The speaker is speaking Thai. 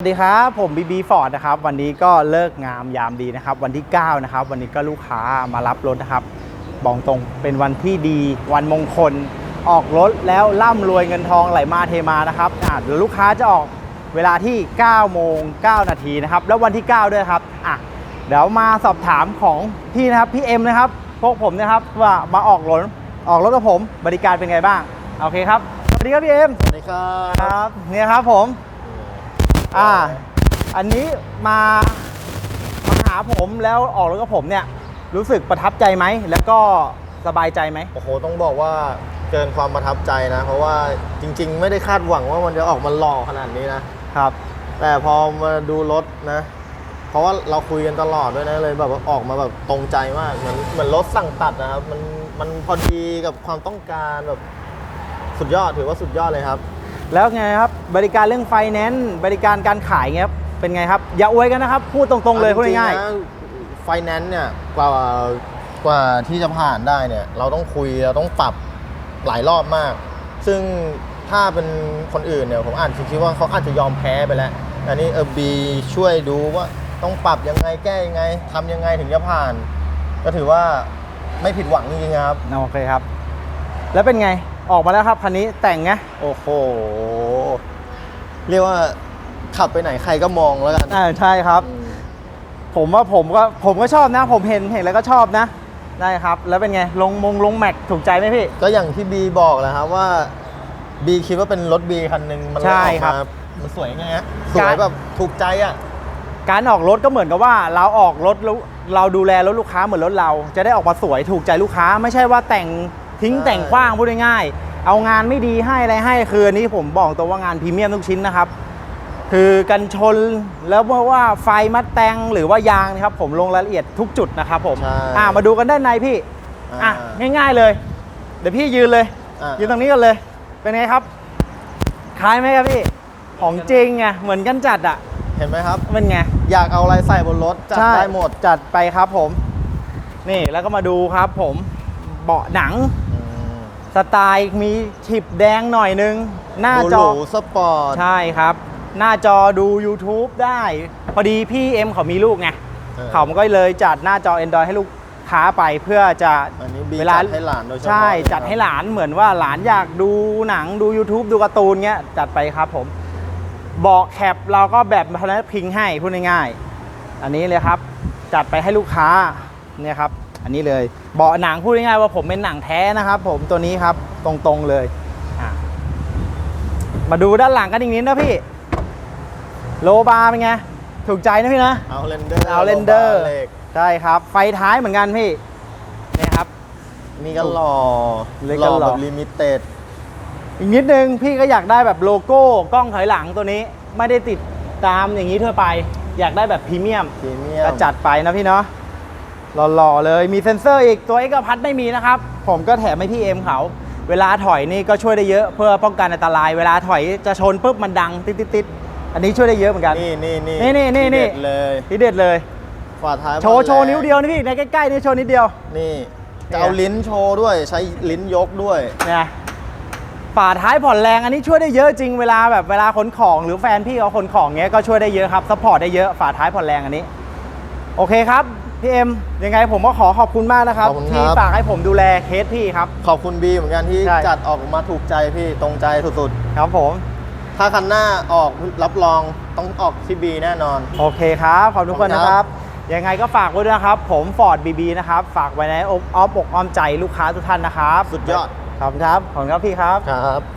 สวัสดีครับ ผมบีบีฟอร์ดนะครับ วันนี้ก็เลิกงามยามดีนะครับ วันที่ 9 นะครับ วันนี้ก็ลูกค้ามารับรถนะครับบอกตรงเป็นวันที่ดี วันมงคล ออกรถแล้วร่ำรวยเงินทองไหลมาเทมานะครับอะเดี๋ยวลูกค้าจะออกเวลาที่ 9 โมง 9 นาทีนะครับ แล้ววันที่ 9 ด้วยครับอะเดี๋ยวมาสอบถามของพี่นะครับพี่เอ็มนะครับพวกผมนะครับว่ามาออกรถออกรถกับผมบริการเป็นไงบ้างโอเคครับสวัสดีครับพี่เอ็มสวัสดีครับครับเนี่ยครับผม อ่า อันนี้มามาหาผมแล้วออกรถกับผมเนี่ย รู้สึกประทับใจไหม แล้วก็สบายใจไหม โอ้โห ต้องบอกว่าเกินความประทับใจนะ เพราะว่าจริง ๆ ไม่ได้คาดหวังว่ามันจะออกมาหล่อขนาดนี้นะ ครับ แต่พอมาดูรถนะ เพราะว่าเราคุยกันตลอดด้วยนะเลยแบบว่าออกมาแบบตรงใจมาก เหมือนเหมือนรถสั่งตัดนะครับ มันมันพอดีกับความต้องการแบบสุดยอดถือว่าสุดยอดเลยครับ แล้วไงครับบริการเรื่องไฟแนนซ์บริการการขายเงี้ยครับเป็นไงครับ อย่าอวยกันนะครับ พูดตรงๆเลยพูดง่ายไฟแนนซ์เนี่ยกว่ากว่าที่จะผ่านได้เนี่ย เราต้องคุยเราต้องปรับหลายรอบมาก ซึ่งถ้าเป็นคนอื่นเนี่ยผมอ่านคิดว่าเขาอาจจะยอมแพ้ไปแล้วอันนี้เออบีช่วยดูว่าต้องปรับยังไงแก้ยังไงทำยังไงถึงจะผ่าน ก็ถือว่าไม่ผิดหวังจริงๆครับๆโอเคครับ แล้วเป็นไง ออกมาแล้วครับคันนี้แต่งไงโอ้โห เรียกว่าขับไปไหนใครก็มองแล้วกัน อ่าใช่ครับอืมผมว่าผมก็ผมก็ชอบนะ ผมเห็นเห็นแล้วก็ชอบนะ ได้ครับ แล้วเป็นไง ลงมงลงแม็กถูกใจไหมพี่ ก็อย่างที่บีบอกแหละครับว่าบีคิดว่าเป็นรถบีคันหนึ่งมันเลยใช่ออกครัมาบมันสวยไงฮะสวยแบบถูกใจอะ การออกรถก็เหมือนกับว่า เราออกรถแล้วเราดูแลรถลูกค้าเหมือนรถเรา จะได้ออกมาสวยถูกใจลูกค้า ไม่ใช่ว่าแต่ง ทิ้งใช่แต่งขว้างพูดง่ายๆเอางานไม่ดีให้อะไรให้คืออันนี้ผมบอกตัวว่างานพรีเมียมทุกชิ้นนะครับ คือกันชนแล้วเพราะว่าไฟมัดแต่งหรือว่ายางนะครับ ผมลงรายละเอียดทุกจุดนะครับผมใช่อ่ามาดูกันด้านในพี่อะอ่าง่าย ๆเลย เดี๋ยวพี่ยืนเลยอะยืนตรงนี้กันเลยเป็นไงครับคล้ายไหมครับพี่ของจริงไงเหมือนกันจัดอะเห็นไหมครับเป็นไงอยากเอาอะไรใส่บนรถจัดใช่ได้หมดจัดไปครับผม นี่แล้วก็มาดูครับผมเบาะหนังอืม สไตล์มีฉิบแดงหน่อยนึง หน้าจหอรูๆสปอร์ต ใช่ครับ หน้าจอดู YouTube ได้ พอดีพี่เอ็มเขามีลูกไงออ เขาก็เลยจัดหน้าจอ Android ให้ลูกค้าไปเพื่อจะอันนี้บีเวลาจัดให้หลานโดยเฉพาะใช่เลยจัดให้ครับหลานเหมือนว่าหลานอยากดูหนังดู YouTube ดูการ์ตูนเงี้ย จัดไปครับผมเบาะแคปเราก็แบบพนักพิงให้พูดง่ายๆ อันนี้เลยครับ จัดไปให้ลูกค้าเนี่ยครับ อันนี้เลยเบาะหนังพูดง่ายๆว่าผมเป็นหนังแท้นะครับผมตัวนี้ครับตรงๆเลยอะมาดูด้านหลังกันอีกนิดนะพี่ โลบาร์เป็นไง ถูกใจนะพี่นะเอาเรนเดอร์เอาเรนเดอร์เหล็กใช่ครับ ไฟท้ายเหมือนกันพี่เนี่ยครับนี่ก็หล่อเล็กหก็ล่อหล่อแบบลิมิเต็ดอีกนิดนึงพี่ก็อยากได้แบบโลโก้กล้องถอยหลังตัวนี้ ไม่ได้ติดตามอย่างนี้ทั่วไป อยากได้แบบพรีเมียมพรีเมียมก็จัดไปนะพี่เนาะ หล่อๆเลยมีเซ็นเซอร์อีกตัวเอกพัทไม่มีนะครับ ผมก็แถมให้พี่เอ็มเขา เวลาถอยนี่ก็ช่วยได้เยอะเพื่อป้องกันอันตราย เวลาถอยจะชนปุ๊บมันดังติดๆๆอันนี้ช่วยได้เยอะเหมือนกัน นี่นี่นี่นี่นี่นี่ที่เด็ดเลยที่เด็ดเลยฝาท้ายโชว์บอลโชว์แรงนิ้วเดียวนี่พี่ในใกล้ๆนี่โชว์นิดเดียว นี่จะเอาลิ้นโชว์ด้วยใช้ลิ้นยกด้วยเนี่ยฝาท้ายผ่อนแรงอันนี้ช่วยได้เยอะจริงเวลาแบบเวลาขนของหรือแฟนพี่เขาขนของเงี้ยก็ช่วยได้เยอะครับซัพพอร์ตได้เยอะฝาท้ายผ่อนแรงอันนี้ โอเคครับ พี่เอ็มยังไงผมก็ขอขอบคุณมากนะครับ ขอบคุณครับ ที่ฝากให้ผมดูแลเคสพี่ครับ ขอบคุณบีเหมือนกันที่ใช่ จัดออกมาถูกใจพี่ตรงใจสุดครับผม ๆ ถ้าคันหน้าออกรับรองต้องออกที่บีแน่นอน โอเคครับ ขอบคุณทุกคนขอบคุณนะคครัรับ บ ยังไงก็ฝากไว้ด้วยนะครับ ผมฟอร์ดบีบีนะครับ ฝากไว้ในอ้อมอกอ้อมใจลูกค้าทุกท่านนะครับสุดยอด ขอบคุณครับ ขอบคุณครับพี่ครับ ครับ